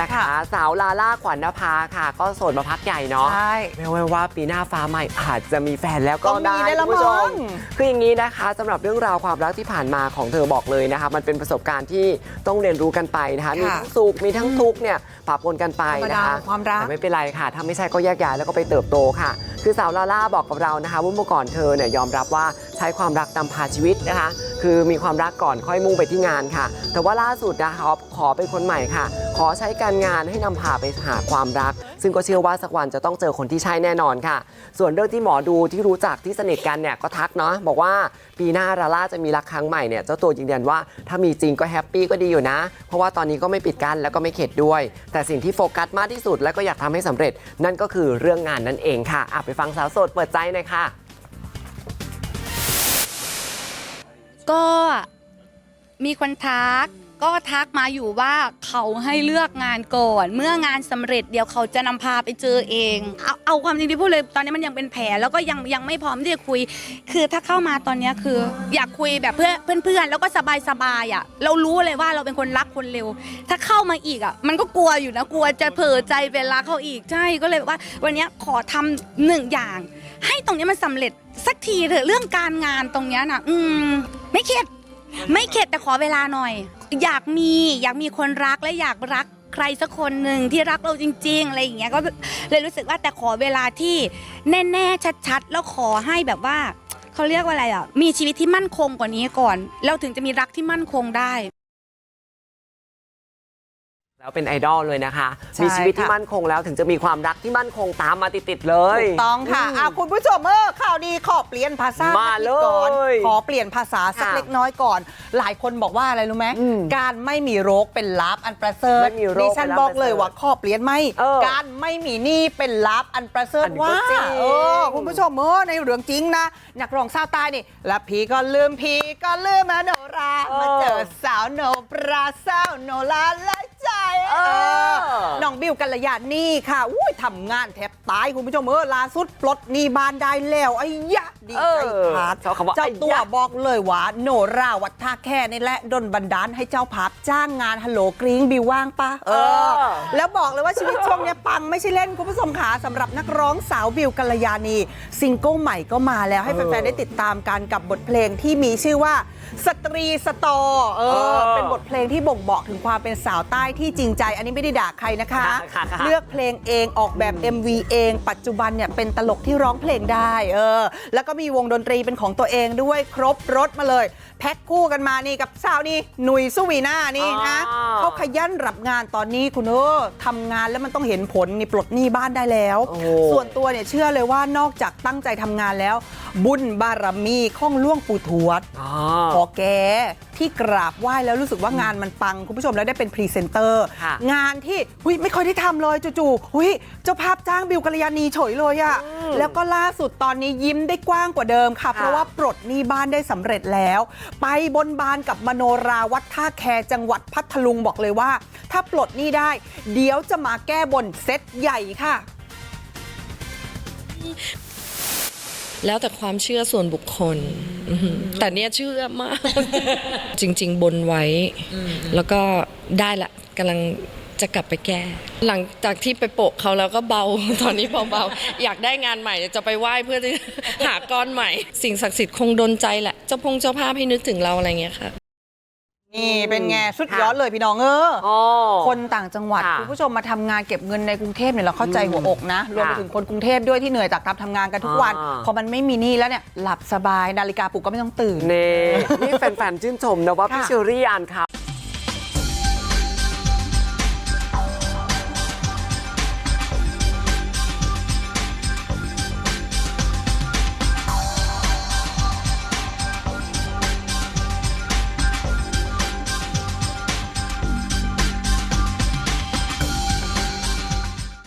นะคะค่ะสาวลาล่าขวัญนภาค่ะ ก็โสดมาพักใหญ่เนาะใช่แม้ว่าปีหน้าฟ้าใหม่อาจจะมีแฟนแล้วก็ก็มีได้ได้ละคุณผู้ชมั้มงคืออย่างนี้นะคะสำหรับเรื่องราวความรักที่ผ่านมาของเธอบอกเลยนะคะ มันเป็นประสบการณ์ที่ต้องเรียนรู้กันไปนะคะมีค่ะทั้งสุขมีทั้งทุกข์เนี่ยปะปนกันไปธรรมนะดาคะของความรักแต่ไม่เป็นไรค่ะ ถ้าไม่ใช่ก็แยกย้ายแล้วก็ไปเติบโตค่ะ คือสาวลาล่าบอกกับเรานะคะว่าเมื่อก่อนเธอเนี่ยยอมรับว่าใช้ความรักนำพาชีวิตนะคะ คือมีความรักก่อนค่อยมุ่งไปที่งานค่ะ แต่ว่าล่าสุดนะคะขอเป็นคนใหม่ค่ะ ขอใช้การงานให้นำพาไปหาความรัก ซึ่งก็เชื่อว่าสักวันจะต้องเจอคนที่ใช่แน่นอนค่ะ ส่วนเรื่องที่หมอดูที่รู้จักที่สนิทกันเนี่ยก็ทักเนาะบอกว่าปีหน้าลาล่าจะมีรักครั้งใหม่เนี่ยเจ้าตัวยืนยันว่าถ้ามีจริงก็แฮปปี้ก็ดีอยู่นะ เพราะว่าตอนนี้ก็ไม่ปิดกั้นแล้วก็ไม่เข็ดด้วย แต่สิ่งที่โฟกัสมากที่สุดและก็อยากทำให้สำเร็จ นั่นก็คือเรื่องงานนั่นเองค่ะอะไปฟังสาวโสดเปิดใจหน่อยค่ะ ก็มีคนทักก็ทักมาอยู่ว่าเขาให้เลือกงานก่อน เมื่องานสำเร็จเดี๋ยวเขาจะนำพาไปเจอเองเอาเอาความจริงที่พูดเลยตอนนี้มันยังเป็นแผลแล้วก็ยังยังไม่พร้อมที่จะคุย คือถ้าเข้ามาตอนนี้คือ อยากคุยแบบเพื่อนเพื่อนๆแล้วก็สบายสบายอะเรารู้เลยว่าเราเป็นคนรักคนเร็ว ถ้าเข้ามาอีกอะ มันก็กลัวอยู่นะกลัวจะเผลอใจไปรักเขาอีกใช่ก็เลยว่า วันนี้ขอทำหนึ่งอย่าง ให้ตรงเนี้ยมันสำเร็จสักทีเถอะเรื่องการงานตรงเนี้ยนะอืม ไม่เข็ด ไม่เข็ดแต่ขอเวลาหน่อย อยากมีอยากมีคนรักและอยากรักใครสักคนหนึ่งที่รักเราจริง ๆ อะไรอย่างเงี้ยก็เลยรู้สึกว่าแต่ขอเวลาที่แน่ๆชัดๆ แล้วขอให้แบบว่าเขาเรียกว่าอะไรอะมีชีวิตที่มั่นคงกว่านี้ก่อน เราถึงจะมีรักที่มั่นคงได้ แล้วเป็นไอดอลเลยนะคะ ใช่มีชีวิตที่ค่ะ มั่นคงแล้วถึงจะมีความรักที่มั่นคงตามมาติดๆเลย ถูกต้องค่ะมอะ คุณผู้ชมเออข่าวดีขอเปลี่ยนภาษามาสักนิดก่อนเลยขอเปลี่ยนภาษาสักค่ะเล็กน้อยก่อน หลายคนบอกว่าอะไรรู้ไหมอืมการไม่มีโรคเป็นลาบอันประเสริฐไม่มีโรคดิฉันเป็นลาภบอกเลยประเสริฐว่าขอเปลี่ยนไหมเออการไม่มีหนี้เป็นลาบอันประเสริฐอันนี้ก็ว่าจริง เออคุณผู้ชมเออในเรื่องจริงนะ นักร้องสาวใต้นี่และพีก็ลืมพีก็ลืมมโนรา มาเจอสาวโนปราสาวโนลาและใจ เออน้องบิวกัลยานี่ค่ะอุ้ยทำงานแทบตายคุณผู้ชมเออล่าสุดปลดหนี้บ้านได้แล้วไอ้ยะดีใจเออขาดชอบคำว่าเจ้าไอ้ยะตัวบอกเลยว่าโนราวัดท่าแค่นี่แหละดนบันดาลให้เจ้าภาพจ้างงานฮัลโหลกริ้งบิวว่างปะเออ แล้วบอกเลยว่าชีวิตช่วงเนี้ยปังไม่ใช่เล่นคุณผู้ชมขาสำหรับนักร้องสาวบิวกัลยานีซิงเกิลใหม่ก็มาแล้วให้แฟนๆได้ติดตามกันกับบทเพลงที่มีชื่อว่าสตรีสตอเอเอ ออเป็นบทเพลงที่บ่งบอกถึงความเป็นสาวใต้ที่จริงใจ อันนี้ไม่ได้ด่าใครนะคะ ค่ะค่ะ เลือกเพลงเองออกแบบ MV เอง ปัจจุบันเนี่ยเป็นตลกที่ร้องเพลงได้เออแล้วก็มีวงดนตรีเป็นของตัวเองด้วยครบรถมาเลย แพ็คคู่กันมานี่กับสาวนี่หนุยสุวีนานี่นะอ๋อ เขาขยันรับงานตอนนี้คุณเออทำงานแล้วมันต้องเห็นผลนี่ปลดหนี้บ้านได้แล้ว โอ้ ส่วนตัวเนี่ยเชื่อเลยว่านอกจากตั้งใจทำงานแล้วบุญบารมีข้องล่วงปู่ทวดอ๋อขอแกที่กราบไหว้แล้วรู้สึกว่างานมันปัง คุณผู้ชมแล้วได้เป็นพรีเซนเตอร์ค่ะงานที่หุยไม่ค่อยได้ทำเลยจู่ๆหุยเจ้าภาพจ้างบิวกัลยานีเฉยเลยอะแล้วก็ล่าสุดตอนนี้ยิ้มได้กว้างกว่าเดิมค่ะ เพราะว่าปลดหนี้บ้านได้สำเร็จแล้ว ไปบนบานกับมโนราวัดท่าแคจังหวัดพัทลุงบอกเลยว่า ถ้าปลดหนี้ได้ เดี๋ยวจะมาแก้บนเซตใหญ่ค่ะ แล้วแต่ความเชื่อส่วนบุคคลอือหือแต่เนี่ยเชื่อมาก จริง ๆ บนไว้ แล้วก็ได้ละกำลังจะกลับไปแก้ หลังจากที่ไปโปะเขาแล้วก็เบา ตอนนี้เบาๆ อยากได้งานใหม่จะไปไหว้เพื่อจะหาก้อนใหม่ สิ่งศักดิ์สิทธิ์คงดนใจแหละ เจ้าพงเจ้าภาพให้นึกถึงเราอะไรเงี้ยค่ะ นี่เป็นไงสุดค่ะยอดเลยพี่น้องเอออ๋อคนต่างจังหวัดค่ะคุณผู้ชมมาทำงานเก็บเงินในกรุงเทพเนี่ยเราเข้าใจอืมหัวอกนะรวมไปค่ะถึงคนกรุงเทพด้วยที่เหนื่อยจากการทำงานกันทุกวันอ่าพอมันไม่มีหนี่แล้วเนี่ยหลับสบายนาฬิกาปลุกก็ไม่ต้องตื่นเน่นี่แฟนๆชื่นชมนะว่าพี่ค่ะเชอรี่อ่านข่าว